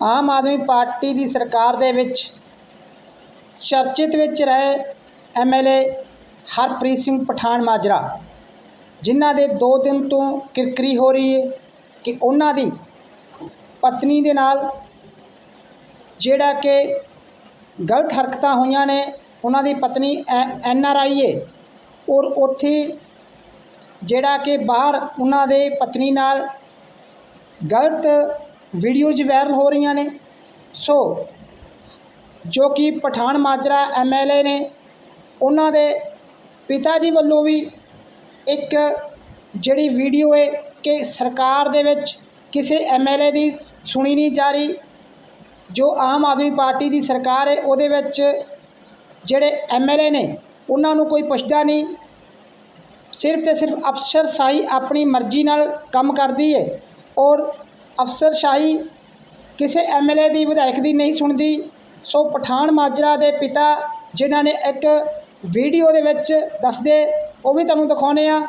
Aam Aadmi party ਦੀ ਸਰਕਾਰ ਦੇ ਵਿੱਚ ਚਰਚਿਤ ਵਿੱਚ ਰਹੇ ਐਮਐਲਏ ਹਰਪ੍ਰੀਤ ਸਿੰਘ ਪਠਾਨ ਮਾਜਰਾ, ਜਿਨ੍ਹਾਂ ਦੇ 2 ਦਿਨ ਤੋਂ ਕਿਰਕਰੀ ਹੋ ਰਹੀ ਹੈ ਕਿ ਉਹਨਾਂ ਦੀ ਪਤਨੀ ਦੇ ਨਾਲ ਜਿਹੜਾ ਕਿ ਗਲਤ ਹਰਕਤਾਂ ਹੋਈਆਂ ਨੇ, ਉਹਨਾਂ ਦੀ ਪਤਨੀ ਐਨ ਆਰ ਆਈ ਏ ਔਰ ਉੱਥੇ ਜਿਹੜਾ ਕਿ ਬਾਹਰ ਉਹਨਾਂ ਦੇ ਪਤਨੀ ਨਾਲ ਗਲਤ ਵੀਡੀਓਜ਼ ਵਾਇਰਲ ਹੋ ਰਹੀਆਂ ਨੇ। ਸੋ, ਜੋ ਕਿ ਪਠਾਨ ਮਾਜਰਾ ਐਮਐਲਏ ਨੇ, ਉਹਨਾਂ ਦੇ ਪਿਤਾ ਜੀ ਵੱਲੋਂ ਵੀ ਇੱਕ ਜਿਹੜੀ ਵੀਡੀਓ ਹੈ ਕਿ ਸਰਕਾਰ ਦੇ ਵਿੱਚ ਕਿਸੇ ਐਮਐਲਏ ਦੀ ਸੁਣੀ ਨਹੀਂ ਜਾ ਰਹੀ, ਜੋ ਆਮ ਆਦਮੀ ਪਾਰਟੀ ਦੀ ਸਰਕਾਰ ਹੈ ਉਹਦੇ ਵਿੱਚ ਜਿਹੜੇ ਐਮਐਲਏ ਨੇ, ਉਹਨਾਂ ਨੂੰ ਕੋਈ ਪੁੱਛਦਾ ਨਹੀਂ। ਸਿਰਫ ਤੇ ਸਿਰਫ ਅਫਸਰਸ਼ਾਹੀ ਆਪਣੀ ਮਰਜ਼ੀ ਨਾਲ ਕੰਮ ਕਰਦੀ ਹੈ ਔਰ ਅਫਸਰਸ਼ਾਹੀ ਕਿਸੇ ਐਮਐਲਏ ਦੀ, ਵਿਧਾਇਕ ਦੀ ਨਹੀਂ ਸੁਣਦੀ। ਸੋ ਪਠਾਨ ਮਾਜਰਾ ਦੇ ਪਿਤਾ ਜਿਨ੍ਹਾਂ ਨੇ ਇੱਕ ਵੀਡੀਓ ਦੇ ਵਿੱਚ ਦੱਸਦੇ, ਉਹ ਵੀ ਤੁਹਾਨੂੰ ਦਿਖਾਉਂਦੇ ਆ।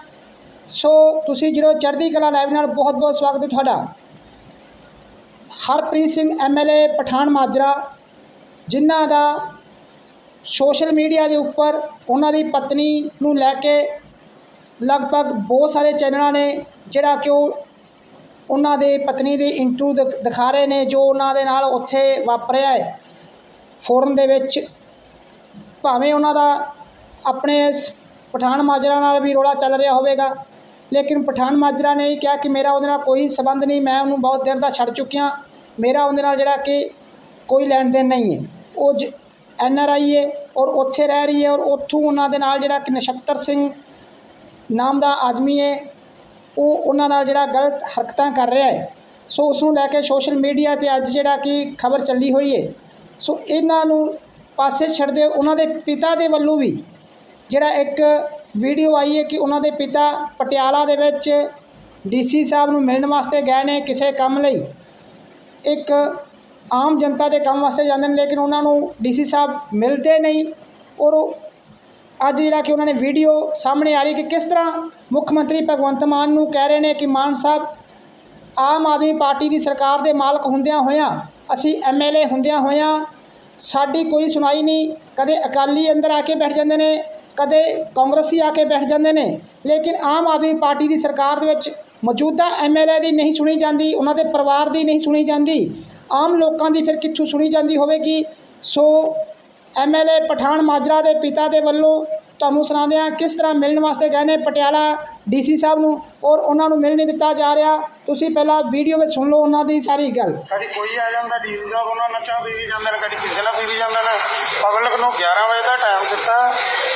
ਸੋ ਤੁਸੀਂ ਜਿਹੜਾ ਚੜ੍ਹਦੀ ਕਲਾ ਲਾਈਵ ਨਾਲ ਬਹੁਤ ਬਹੁਤ ਸਵਾਗਤ ਹੈ ਤੁਹਾਡਾ। ਹਰਪ੍ਰੀਤ ਸਿੰਘ ਐਮਐਲਏ ਪਠਾਨ ਮਾਜਰਾ, ਜਿਨ੍ਹਾਂ ਦਾ ਸੋਸ਼ਲ ਮੀਡੀਆ ਦੇ ਉੱਪਰ ਉਹਨਾਂ ਦੀ ਪਤਨੀ ਨੂੰ ਲੈ ਕੇ ਲਗਭਗ ਬਹੁਤ ਸਾਰੇ ਚੈਨਲਾਂ ਨੇ, ਜਿਹੜਾ ਕਿ ਉਹ ਉਹਨਾਂ ਦੇ ਪਤਨੀ ਦੇ ਇੰਟਰਵਿਊ ਦਿਖਾ ਰਹੇ ਨੇ ਜੋ ਉਹਨਾਂ ਦੇ ਨਾਲ ਉੱਥੇ ਵਾਪਰਿਆ ਹੈ। ਫੋਰਨ ਦੇ ਵਿੱਚ ਭਾਵੇਂ ਉਹਨਾਂ ਦਾ ਆਪਣੇ ਇਸ ਪਠਾਨ ਮਾਜਰਾ ਨਾਲ ਵੀ ਰੋਲਾ ਚੱਲ ਰਿਹਾ ਹੋਵੇਗਾ, ਲੇਕਿਨ ਪਠਾਨ ਮਾਜਰਾ ਨੇ ਕਿਹਾ ਕਿ ਮੇਰਾ ਉਹਦੇ ਨਾਲ ਕੋਈ ਸਬੰਧ ਨਹੀਂ, ਮੈਂ ਉਹਨੂੰ ਬਹੁਤ ਦੇਰ ਦਾ ਛੱਡ ਚੁੱਕਿਆ। ਮੇਰਾ ਉਹਦੇ ਨਾਲ ਜਿਹੜਾ ਕਿ ਕੋਈ ਲੈਣ ਦੇਣ ਨਹੀਂ ਹੈ। ਉਹ ਐਨ ਆਰ ਆਈ ਹੈ ਔਰ ਉੱਥੇ ਰਹਿ ਰਹੀ ਹੈ ਔਰ ਉੱਥੋਂ ਉਹਨਾਂ ਦੇ ਨਾਲ ਜਿਹੜਾ ਕਿ ਨਛੱਤਰ ਸਿੰਘ ਨਾਮ ਦਾ ਆਦਮੀ ਹੈ ਉਹ ਉਹਨਾਂ ਨਾਲ ਜਿਹੜਾ ਗਲਤ ਹਰਕਤਾਂ ਕਰ ਰਿਹਾ ਹੈ। ਸੋ ਉਸ ਨੂੰ ਲੈ ਕੇ ਸੋਸ਼ਲ ਮੀਡੀਆ ਤੇ ਅੱਜ ਜਿਹੜਾ ਕਿ ਖਬਰ ਚੱਲੀ ਹੋਈ ਹੈ। ਸੋ ਇਹਨਾਂ ਨੂੰ ਪਾਸੇ ਛੱਡਦੇ ਉਹਨਾਂ ਦੇ ਪਿਤਾ ਦੇ ਵੱਲੋਂ ਵੀ ਜਿਹੜਾ ਇੱਕ ਵੀਡੀਓ ਆਈ ਹੈ ਕਿ ਉਹਨਾਂ ਦੇ ਪਿਤਾ ਪਟਿਆਲਾ ਦੇ ਵਿੱਚ ਡੀਸੀ ਸਾਹਿਬ ਨੂੰ ਮਿਲਣ ਵਾਸਤੇ ਗਏ ਨੇ ਕਿਸੇ ਕੰਮ ਲਈ। ਇੱਕ ਆਮ ਜਨਤਾ ਦੇ ਕੰਮ ਵਾਸਤੇ ਜਾਂਦੇ ਨੇ, ਲੇਕਿਨ ਉਹਨਾਂ ਨੂੰ ਡੀਸੀ ਸਾਹਿਬ ਮਿਲਦੇ ਨਹੀਂ ਔਰ ਉਹ ਅੱਜ ਜਿਹੜਾ ਕਿ ਉਹਨਾਂ ਨੇ ਵੀਡੀਓ ਸਾਹਮਣੇ ਆ ਰਹੀ ਕਿ ਕਿਸ ਤਰ੍ਹਾਂ ਮੁੱਖ ਮੰਤਰੀ ਭਗਵੰਤ ਮਾਨ ਨੂੰ ਕਹਿ ਰਹੇ ਨੇ ਕਿ ਮਾਨ ਸਾਹਿਬ, ਆਮ ਆਦਮੀ ਪਾਰਟੀ ਦੀ ਸਰਕਾਰ ਦੇ ਮਾਲਕ ਹੁੰਦਿਆਂ ਹੋਇਆਂ, ਅਸੀਂ ਐਮਐਲਏ ਹੁੰਦਿਆਂ ਹੋਇਆਂ, ਸਾਡੀ ਕੋਈ ਸੁਣਾਈ ਨਹੀਂ, ਕਦੇ ਅਕਾਲੀ ਅੰਦਰ ਆ ਕੇ ਬੈਠ ਜਾਂਦੇ ਨੇ, ਕਦੇ ਕਾਂਗਰਸੀ ਆ ਕੇ ਬੈਠ ਜਾਂਦੇ ਨੇ, ਲੇਕਿਨ ਆਮ ਆਦਮੀ ਪਾਰਟੀ ਦੀ ਸਰਕਾਰ ਦੇ ਵਿੱਚ ਮੌਜੂਦਾ ਐਮਐਲਏ ਦੀ ਨਹੀਂ ਸੁਣੀ ਜਾਂਦੀ, ਉਹਨਾਂ ਦੇ ਪਰਿਵਾਰ ਦੀ ਨਹੀਂ ਸੁਣੀ ਜਾਂਦੀ, ਆਮ ਲੋਕਾਂ ਦੀ ਫਿਰ ਕਿੱਥੋਂ ਸੁਣੀ ਜਾਂਦੀ ਹੋਵੇਗੀ? ਸੋ ਐਮਐਲਏ ਪਠਾਨ ਮਾਜਰਾ ਦੇ ਪਿਤਾ ਦੇ ਵੱਲੋਂ ਤੁਹਾਨੂੰ ਸੁਣਾਉਂਦੇ ਹਾਂ ਕਿਸ ਤਰ੍ਹਾਂ ਮਿਲਣ ਵਾਸਤੇ ਗਏ ਨੇ ਪਟਿਆਲਾ ਡੀਸੀ ਸਾਹਿਬ ਨੂੰ ਔਰ ਉਹਨਾਂ ਨੂੰ ਮਿਲ ਨਹੀਂ ਦਿੱਤਾ ਜਾ ਰਿਹਾ। ਤੁਸੀਂ ਪਹਿਲਾਂ ਵੀਡੀਓ ਵਿੱਚ ਸੁਣ ਲਓ ਉਹਨਾਂ ਦੀ ਸਾਰੀ ਗੱਲ। ਕਦੀ ਕੋਈ ਆ ਜਾਂਦਾ ਡੀਸੀ ਸਾਹਿਬ, ਉਹਨਾਂ ਨਾਲ ਚਾਹ ਪੀ ਵੀ ਜਾਂਦੇ ਨੇ ਕਦੀ ਕਿਸੇ ਨਾਲ ਪੀ ਵੀ ਜਾਂਦੇ ਨੇ। ਪਬਲਿਕ ਨੂੰ 11 ਵਜੇ ਦਾ ਟਾਈਮ ਦਿੱਤਾ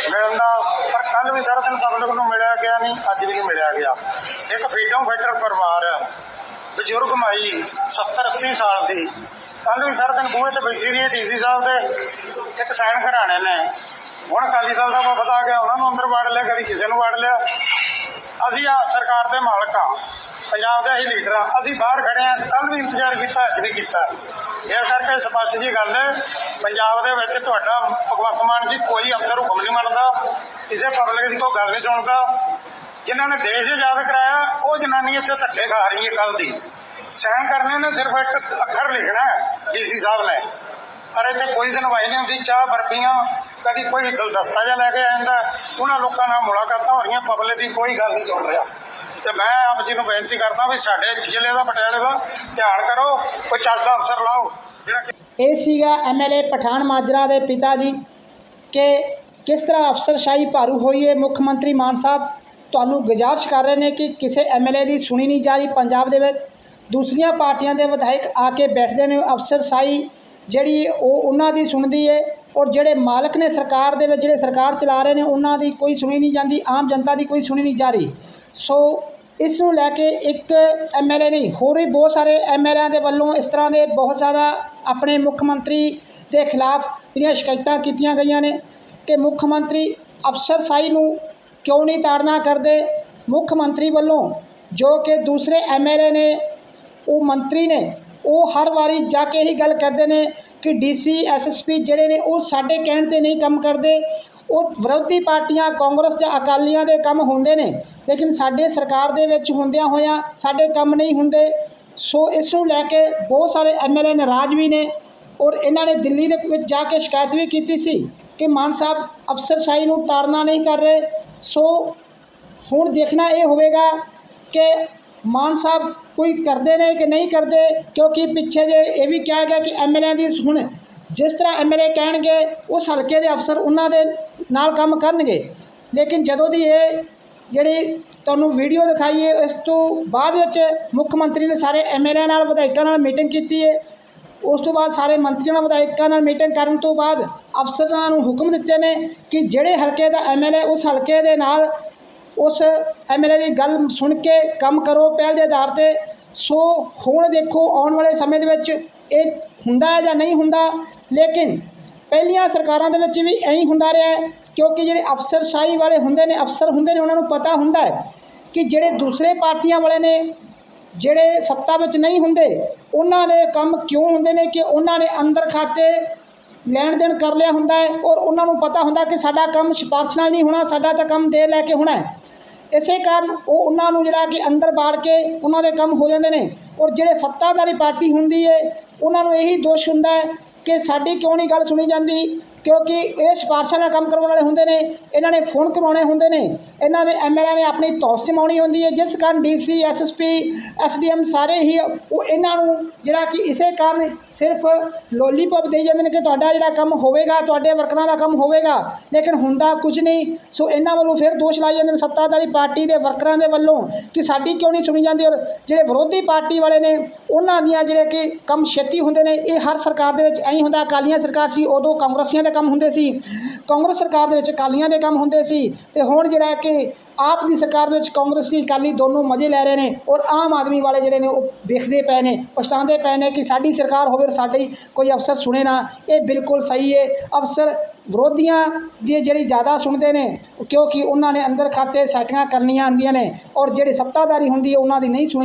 ਮਿਲਣ ਦਾ, ਪਰ ਕੱਲ ਵੀ ਸਾਰਾ ਦਿਨ ਪਬਲਿਕ ਨੂੰ ਮਿਲਿਆ ਗਿਆ ਨਹੀਂ, ਅੱਜ ਵੀ ਨਹੀਂ ਮਿਲਿਆ ਗਿਆ। ਇੱਕ ਫਰੀਡਮ ਫਾਈਟਰ ਪਰਿਵਾਰ ਆ, ਬਜ਼ੁਰਗ ਮਾਈ 70 80 ਸਾਲ ਦੀ। ਕੱਲ ਵੀ ਸਾਰਾ ਦਿਨ ਬੂਹੇ ਤੇ ਬੈਠੀ ਰਹੀ ਡੀਸੀ ਸਾਹਿਬ ਦੇ। ਇੱਕ ਸਾਈਨ ਘਰਾਣੇ ਨੇ। ਹੁਣ ਅਕਾਲੀ ਦਲ ਦਾ ਵਫਦ ਆ ਗਿਆ, ਉਹਨਾਂ ਨੂੰ ਅੰਦਰ ਵਾੜ ਲਿਆ, ਕਦੀ ਕਿਸੇ ਨੂੰ ਵਾੜ ਲਿਆ। ਅਸੀਂ ਆ ਸਰਕਾਰ ਦੇ ਮਾਲਕ ਆ ਪੰਜਾਬ ਦੇ ਅਸੀਂ ਲੀਡਰ ਆ ਅਸੀਂ ਬਾਹਰ ਖੜੇ ਆ ਕੱਲ ਵੀ ਇੰਤਜ਼ਾਰ ਕੀਤਾ, ਅੱਜ ਵੀ ਕੀਤਾ। ਇਸ ਕਰਕੇ ਸਪਸ਼ਟ ਜੀ ਗੱਲ ਹੈ, ਪੰਜਾਬ ਦੇ ਵਿੱਚ ਤੁਹਾਡਾ ਭਗਵੰਤ ਮਾਨ ਜੀ ਕੋਈ ਅਫਸਰ ਹੁਕਮ ਨਹੀਂ ਮੰਨਦਾ, ਕਿਸੇ ਪਬਲਿਕ ਦੀ ਕੋਈ ਗੱਲ ਨਹੀਂ ਸੁਣਦਾ। ਜਿਨ੍ਹਾਂ ਨੇ ਦੇਸ਼ ਆਜ਼ਾਦ ਕਰਾਇਆ, ਉਹ ਜਨਾਨੀ ਇੱਥੇ ਧੱਕੇ ਖਾ ਰਹੀ ਹੈ ਕੱਲ ਦੀ। ਸਾਈਨ ਕਰਨੇ ਨੇ, ਸਿਰਫ ਇੱਕ ਅੱਖਰ ਲਿਖਣਾ ਹੈ, ਡੀਸੀ ਸਾਹਿਬ ਨੇ। ਪਰ ਇੱਥੇ ਕੋਈ ਸੁਣਵਾਈ ਨਹੀਂ ਹੁੰਦੀ, ਚਾਹ ਬਰਫੀਆਂ, ਕਦੀ ਕੋਈ ਗੁਲਦਸਤਾ ਜਿਹਾ ਲੈ ਕੇ ਆ ਜਾਂਦਾ। ਉਹਨਾਂ ਲੋਕਾਂ ਨਾਲ ਮੁਲਾਕਾਤਾਂ ਹੋ ਰਹੀਆਂ, ਪਬਲਿਕ ਦੀ ਕੋਈ ਗੱਲ ਨਹੀਂ ਸੁਣ ਰਿਹਾ। ਤੇ ਮੈਂ ਆਪ ਜੀ ਨੂੰ ਬੇਨਤੀ ਕਰਦਾ ਵੀ ਸਾਡੇ ਜ਼ਿਲ੍ਹੇ ਦਾ, ਪਟਿਆਲੇ ਦਾ ਧਿਆਨ ਕਰੋ, ਕੋਈ ਚੱਲਦਾ ਅਫਸਰ ਲਾਓ, ਜਿਹੜਾ ਕਿ ਇਹ ਸੀਗਾ ਐਮਐਲਏ ਪਠਾਨ ਮਾਜਰਾ ਦੇ ਪਿਤਾ ਜੀ, ਕਿ ਕਿਸ ਤਰ੍ਹਾਂ ਅਫਸਰਸ਼ਾਹੀ ਭਾਰੂ ਹੋਈ ਹੈ ਮੁੱਖ ਮੰਤਰੀ ਮਾਨ ਸਾਹਿਬ, ਤੁਹਾਨੂੰ ਗੁਜ਼ਾਰਿਸ਼ ਕਰ ਰਹੇ ਨੇ ਕਿ ਕਿਸੇ ਐਮਐਲਏ ਦੀ ਸੁਣੀ ਨਹੀਂ ਜਾ ਰਹੀ ਪੰਜਾਬ ਦੇ ਵਿੱਚ? ਦੂਸਰੀਆਂ ਪਾਰਟੀਆਂ ਦੇ ਵਿਧਾਇਕ ਆ ਕੇ ਬੈਠਦੇ ਨੇ ਅਫਸਰਸ਼ਾਹੀ ਜਿਹੜੀ ਉਹ ਉਹਨਾਂ ਦੀ ਸੁਣਦੀ ਹੈ ਔਰ ਜਿਹੜੇ ਮਾਲਕ ਨੇ ਸਰਕਾਰ ਦੇ ਵਿੱਚ, ਜਿਹੜੇ ਸਰਕਾਰ ਚਲਾ ਰਹੇ ਨੇ, ਉਹਨਾਂ ਦੀ ਕੋਈ ਸੁਣੀ ਨਹੀਂ ਜਾਂਦੀ, ਆਮ ਜਨਤਾ ਦੀ ਕੋਈ ਸੁਣੀ ਨਹੀਂ ਜਾ ਰਹੀ। ਸੋ ਇਸ ਨੂੰ ਲੈ ਕੇ ਇੱਕ ਐਮਐਲਏ ਨਹੀਂ, ਹੋਰ ਵੀ ਬਹੁਤ ਸਾਰੇ ਐਮਐਲਏਆਂ ਦੇ ਵੱਲੋਂ ਇਸ ਤਰ੍ਹਾਂ ਦੇ ਬਹੁਤ ਜ਼ਿਆਦਾ ਆਪਣੇ ਮੁੱਖ ਮੰਤਰੀ ਦੇ ਖਿਲਾਫ ਜਿਹੜੀਆਂ ਸ਼ਿਕਾਇਤਾਂ ਕੀਤੀਆਂ ਗਈਆਂ ਨੇ ਕਿ ਮੁੱਖ ਮੰਤਰੀ ਅਫਸਰਸ਼ਾਹੀ ਨੂੰ ਕਿਉਂ ਨਹੀਂ ਤਾੜਨਾ ਕਰਦੇ? ਮੁੱਖ ਮੰਤਰੀ ਵੱਲੋਂ ਜੋ ਕਿ ਦੂਸਰੇ ਐਮਐਲਏ ਨੇ ਉਹ ਮੰਤਰੀ ਨੇ, ਉਹ ਹਰ ਵਾਰੀ ਜਾ ਕੇ ਇਹੀ ਗੱਲ ਕਰਦੇ ਨੇ ਕਿ ਡੀਸੀ ਐਸਐਸਪੀ ਜਿਹੜੇ ਨੇ ਉਹ ਸਾਡੇ ਕਹਿਣ ਤੇ ਨਹੀਂ ਕੰਮ ਕਰਦੇ। ਉਹ ਵਿਰੋਧੀ ਪਾਰਟੀਆਂ, ਕਾਂਗਰਸ ਜਾਂ ਅਕਾਲੀਆਂ ਦੇ ਕੰਮ ਹੁੰਦੇ ਨੇ, ਲੇਕਿਨ ਸਾਡੇ ਸਰਕਾਰ ਦੇ ਵਿੱਚ ਹੁੰਦਿਆਂ ਹੋਇਆਂ ਸਾਡੇ ਕੰਮ ਨਹੀਂ ਹੁੰਦੇ। ਸੋ ਇਸ ਨੂੰ ਲੈ ਕੇ ਬਹੁਤ ਸਾਰੇ ਐਮਐਲਏ ਨਾਰਾਜ਼ ਵੀ ਨੇ ਔਰ ਇਹਨਾਂ ਨੇ ਦਿੱਲੀ ਦੇ ਵਿੱਚ ਜਾ ਕੇ ਸ਼ਿਕਾਇਤ ਵੀ ਕੀਤੀ ਸੀ ਕਿ ਮਾਨ ਸਾਹਿਬ ਅਫਸਰਸ਼ਾਹੀ ਨੂੰ ਤਾੜਨਾ ਨਹੀਂ ਕਰ ਰਹੇ। ਸੋ ਹੁਣ ਦੇਖਣਾ ਇਹ ਹੋਵੇਗਾ ਕਿ ਮਾਨ ਸਾਹਿਬ ਕੋਈ ਕਰਦੇ ਨੇ ਕਿ ਨਹੀਂ ਕਰਦੇ? ਕਿਉਂਕਿ ਪਿੱਛੇ ਜੇ ਇਹ ਵੀ ਕਿਹਾ ਗਿਆ ਕਿ ਐਮਐਲਏ ਦੀ ਹੁਣ ਜਿਸ ਤਰ੍ਹਾਂ ਐਮਐਲਏ ਕਹਿਣਗੇ, ਉਸ ਹਲਕੇ ਦੇ ਅਫਸਰ ਉਹਨਾਂ ਦੇ ਨਾਲ ਕੰਮ ਕਰਨਗੇ। ਲੇਕਿਨ ਜਦੋਂ ਦੀ ਇਹ ਜਿਹੜੀ ਤੁਹਾਨੂੰ ਵੀਡੀਓ ਦਿਖਾਈ ਹੈ ਇਸ ਤੋਂ ਬਾਅਦ ਵਿੱਚ ਮੁੱਖ ਮੰਤਰੀ ਨੇ ਸਾਰੇ ਐਮਐਲਏ ਨਾਲ, ਵਿਧਾਇਕਾਂ ਨਾਲ ਮੀਟਿੰਗ ਕੀਤੀ ਹੈ ਉਸ ਤੋਂ ਬਾਅਦ ਸਾਰੇ ਮੰਤਰੀਆਂ ਨਾਲ, ਵਿਧਾਇਕਾਂ ਨਾਲ ਮੀਟਿੰਗ ਕਰਨ ਤੋਂ ਬਾਅਦ ਅਫਸਰਾਂ ਨੂੰ ਹੁਕਮ ਦਿੱਤੇ ਨੇ ਕਿ ਜਿਹੜੇ ਹਲਕੇ ਦਾ ਐਮਐਲਏ ਉਸ ਹਲਕੇ ਦੇ ਨਾਲ ਉਸ ਐਮਐਲਏ ਦੀ ਗੱਲ ਸੁਣ ਕੇ ਕੰਮ ਕਰੋ ਪਹਿਲ ਦੇ ਆਧਾਰ ਤੇ। ਸੋ ਹੁਣ ਦੇਖੋ, ਆਉਣ ਵਾਲੇ ਸਮੇਂ ਦੇ ਵਿੱਚ ਇਹ ਹੁੰਦਾ ਹੈ ਜਾਂ ਨਹੀਂ ਹੁੰਦਾ। ਲੇਕਿਨ ਪਹਿਲੀਆਂ ਸਰਕਾਰਾਂ ਦੇ ਵਿੱਚ ਵੀ ਐਂ ਹੁੰਦਾ ਰਿਹਾ ਹੈ, ਕਿਉਂਕਿ ਜਿਹੜੇ ਅਫਸਰਸ਼ਾਹੀ ਵਾਲੇ ਹੁੰਦੇ ਨੇ, ਅਫਸਰ ਹੁੰਦੇ ਨੇ, ਉਹਨਾਂ ਨੂੰ ਪਤਾ ਹੁੰਦਾ ਹੈ ਕਿ ਜਿਹੜੇ ਦੂਸਰੇ ਪਾਰਟੀਆਂ ਵਾਲੇ ਨੇ, ਜਿਹੜੇ ਸੱਤਾ ਵਿੱਚ ਨਹੀਂ ਹੁੰਦੇ, ਉਹਨਾਂ ਦੇ ਕੰਮ ਕਿਉਂ ਹੁੰਦੇ ਨੇ ਕਿ ਉਹਨਾਂ ਨੇ ਅੰਦਰ ਖਾਤੇ ਲੈਣ ਦੇਣ ਕਰ ਲਿਆ ਹੁੰਦਾ ਹੈ। ਔਰ ਉਹਨਾਂ ਨੂੰ ਪਤਾ ਹੁੰਦਾ ਕਿ ਸਾਡਾ ਕੰਮ ਸਿਫਾਰਸ਼ ਨਾਲ ਨਹੀਂ ਹੋਣਾ, ਸਾਡਾ ਤਾਂ ਕੰਮ ਦੇ ਲੈ ਕੇ ਹੋਣਾ ਹੈ। ਇਸੇ ਕਾਰਨ ਉਹ ਉਹਨਾਂ ਨੂੰ ਜਿਹੜਾ ਕਿ ਅੰਦਰ ਬਾੜ ਕੇ ਉਹਨਾਂ ਦੇ ਕੰਮ ਹੋ ਜਾਂਦੇ ਨੇ ਔਰ ਜਿਹੜੇ ਸੱਤਾਧਾਰੀ ਪਾਰਟੀ ਹੁੰਦੀ ਹੈ ਉਹਨਾਂ ਨੂੰ ਇਹੀ ਦੋਸ਼ ਹੁੰਦਾ ਹੈ ਕਿ ਸਾਡੀ ਕਿਉਂ ਨਹੀਂ ਗੱਲ ਸੁਣੀ ਜਾਂਦੀ? ਕਿਉਂਕਿ ਇਹ ਸਿਫਾਰਸ਼ਾਂ ਨਾਲ ਕੰਮ ਕਰਵਾਉਣ ਵਾਲੇ ਹੁੰਦੇ ਨੇ, ਇਹਨਾਂ ਨੇ ਫੋਨ ਕਰਵਾਉਣੇ ਹੁੰਦੇ ਨੇ, ਇਹਨਾਂ ਦੇ ਐਮਐਲਏ ਨੇ ਆਪਣੀ ਤੌਸ ਜਮਾਉਣੀ ਹੁੰਦੀ ਹੈ, ਜਿਸ ਕਾਰਨ ਡੀਸੀ ਐਸਐਸਪੀ ਐਸਡੀਐਮ ਸਾਰੇ ਹੀ ਉਹ ਇਹਨਾਂ ਨੂੰ ਜਿਹੜਾ ਕਿ ਇਸੇ ਕਾਰਨ ਸਿਰਫ ਲੋਲੀਪੌਪ ਦੇਈ ਜਾਂਦੇ ਨੇ ਕਿ ਤੁਹਾਡਾ ਜਿਹੜਾ ਕੰਮ ਹੋਵੇਗਾ, ਤੁਹਾਡੇ ਵਰਕਰਾਂ ਦਾ ਕੰਮ ਹੋਵੇਗਾ, ਲੇਕਿਨ ਹੁੰਦਾ ਕੁਝ ਨਹੀਂ। ਸੋ ਇਹਨਾਂ ਵੱਲੋਂ ਫਿਰ ਦੋਸ਼ ਲਾਏ ਜਾਂਦੇ ਨੇ ਸੱਤਾਧਾਰੀ ਪਾਰਟੀ ਦੇ ਵਰਕਰਾਂ ਦੇ ਵੱਲੋਂ ਕਿ ਸਾਡੀ ਕਿਉਂ ਨਹੀਂ ਸੁਣੀ ਜਾਂਦੀ ਔਰ ਜਿਹੜੇ ਵਿਰੋਧੀ ਪਾਰਟੀ ਵਾਲੇ ਨੇ, ਉਹਨਾਂ ਦੀਆਂ ਜਿਹੜੇ ਕਿ ਕੰਮ ਛੇਤੀ ਹੁੰਦੇ ਨੇ, ਇਹ ਹਰ ਸਰਕਾਰ ਦੇ ਵਿੱਚ ਐਂ ਹੁੰਦਾ, ਅਕਾਲੀਆਂ ਸਰਕਾਰ ਸੀ, ਉਦੋਂ ਕਾਂਗਰਸੀਆਂ ਦੇ ਕੰਮ ਹੁੰਦੇ ਸੀ। ਕਾਂਗਰਸ ਸਰਕਾਰ ਦੇ ਵਿੱਚ ਅਕਾਲੀਆਂ ਦੇ ਕੰਮ ਹੁੰਦੇ ਸੀ ਤੇ ਹੁਣ ਜਿਹੜਾ ਕਿ ਆਪ ਦੀ ਸਰਕਾਰ ਦੇ ਵਿੱਚ ਕਾਂਗਰਸੀ ਅਕਾਲੀ ਦੋਨੋਂ ਮਜ਼ੇ ਲੈ ਰਹੇ ਨੇ ਔਰ ਆਮ ਆਦਮੀ ਵਾਲੇ ਜਿਹੜੇ ਨੇ ਉਹ ਵੇਖਦੇ ਪਏ ਨੇ, ਪਛਤਾਉਂਦੇ ਪਏ ਨੇ ਕਿ ਸਾਡੀ ਸਰਕਾਰ ਹੋਵੇ ਸਾਡੇ ਕੋਈ ਅਫਸਰ ਸੁਣੇ ਨਾ। ਇਹ ਬਿਲਕੁਲ ਸਹੀ ਹੈ। ਅਫਸਰ ਵਿਰੋਧੀਆਂ ਦੀ ਜਿਹੜੀ ਜ਼ਿਆਦਾ ਸੁਣਦੇ ਨੇ, ਕਿਉਂਕਿ ਉਹਨਾਂ ਨੇ ਅੰਦਰ ਖਾਤੇ ਸੈਟਿੰਗਾਂ ਕਰਨੀਆਂ ਹੁੰਦੀਆਂ ਨੇ ਔਰ ਜਿਹੜੇ ਸੱਤਾਧਾਰੀ ਹੁੰਦੀ ਹੈ, ਉਹਨਾਂ ਦੀ ਨਹੀਂ ਸੁਣੀ